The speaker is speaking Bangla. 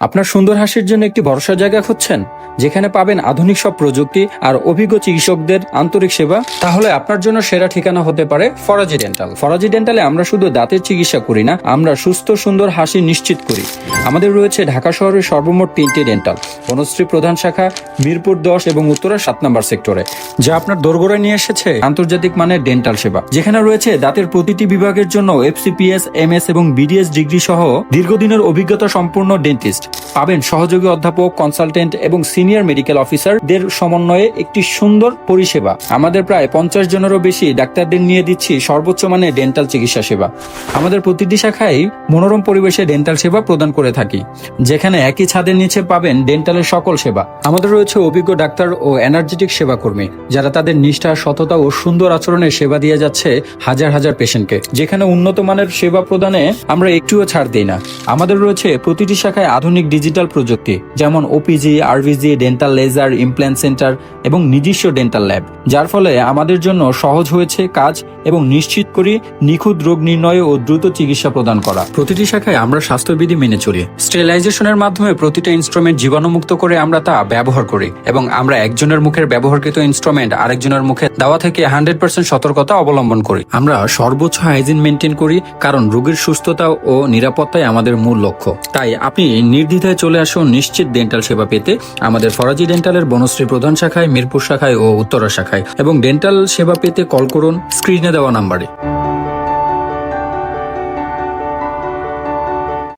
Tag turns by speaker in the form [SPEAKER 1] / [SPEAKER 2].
[SPEAKER 1] আপনার সুন্দর হাসির জন্য একটি ভরসা জায়গা খুঁজছেন, যেখানে পাবেন আধুনিক সব প্রযুক্তি আর অভিজ্ঞ চিকিৎসকদের আন্তরিক সেবা, তাহলে আপনার জন্য সেরা ঠিকানা হতে পারে ফরাজি ডেন্টাল। ফরাজি ডেন্টালে আমরা শুধু দাঁতের চিকিৎসা করি না, আমরা সুস্থ, সুন্দর হাসি নিশ্চিত করি। আমাদের রয়েছে ঢাকা শহরের সর্বমোট তিনটি ডেন্টাল, বনশ্রী প্রধান শাখা, মিরপুর দশ এবং উত্তরা সাত নম্বর সেক্টরে, যা আপনার দোরগোড়ায় নিয়ে এসেছে আন্তর্জাতিক মানের ডেন্টাল সেবা। যেখানে রয়েছে দাঁতের প্রতিটি বিভাগের জন্য এফসিপিএস এমএস এবং বিডিএস ডিগ্রি সহ দীর্ঘদিনের অভিজ্ঞতা সম্পূর্ণ ডেন্টিস্ট। পাবেন সহযোগী অধ্যাপক কনসালটেন্ট এবং সিনিয়র মেডিকেল অফিসারদের সমন্বয়ে একটি সুন্দর পরিষেবা। আমাদের প্রায় পঞ্চাশ জনেরও বেশি ডাক্তারদের নিয়ে দিচ্ছি সর্বোচ্চ মানের ডেন্টাল চিকিৎসা সেবা। আমাদের প্রতিটি শাখায় মনোরম পরিবেশে ডেন্টাল সেবা প্রদান করে থাকি। যেখানে একই ছাদের নিচে পাবেন ডেন্টালের সকল সেবা। আমাদের রয়েছে অভিজ্ঞ ডাক্তার ও এনার্জেটিক সেবা কর্মী যারা তাদের নিষ্ঠা, সততা ও সুন্দর আচরণের সেবা দিয়ে যাচ্ছে হাজার হাজার পেশেন্টকে যেখানে উন্নত মানের সেবা প্রদানে আমরা একটুও ছাড় দিই না। আমাদের রয়েছে প্রতিটি শাখায় আধুনিক ডিজিটাল প্রযুক্তি, যেমন OPG RVG dental laser implant centre এবং নিজস্ব ডেন্টাল ল্যাব যার ফলে আমাদের জন্য সহজ হয়েছে কাজ এবং নিশ্চিত করি নিখুঁত রোগ নির্ণয় ও দ্রুত চিকিৎসা প্রদান করা। প্রতিটি শাখায় আমরা স্বাস্থ্যবিধি মেনে চলি। স্টেলাইজেশনের মাধ্যমে প্রতিটা ইনস্ট্রুমেন্ট জীবাণুমুক্ত করে আমরা তা ব্যবহার করি এবং আমরা একজনের মুখের ব্যবহারকৃত ইনস্ট্রুমেন্ট আরেকজনের মুখে দেওয়া থেকে হান্ড্রেড পার্সেন্ট সতর্কতা অবলম্বন করি। আমরা সর্বোচ্চ হাইজিন মেনটেন করি কারণ রোগীর সুস্থতা ও নিরাপত্তাই আমাদের মূল লক্ষ্য। তাই আপনি নির্দ্বিধায় চলে আসুন নিশ্চিত ডেন্টাল সেবা পেতে আমাদের ফরাজি ডেন্টালের বনশ্রী প্রধান শাখায়, মিরপুর শাখায় ও উত্তরা শাখায়। এবং ডেন্টাল সেবা পেতে কল করুন স্ক্রিনে দেওয়া নাম্বারে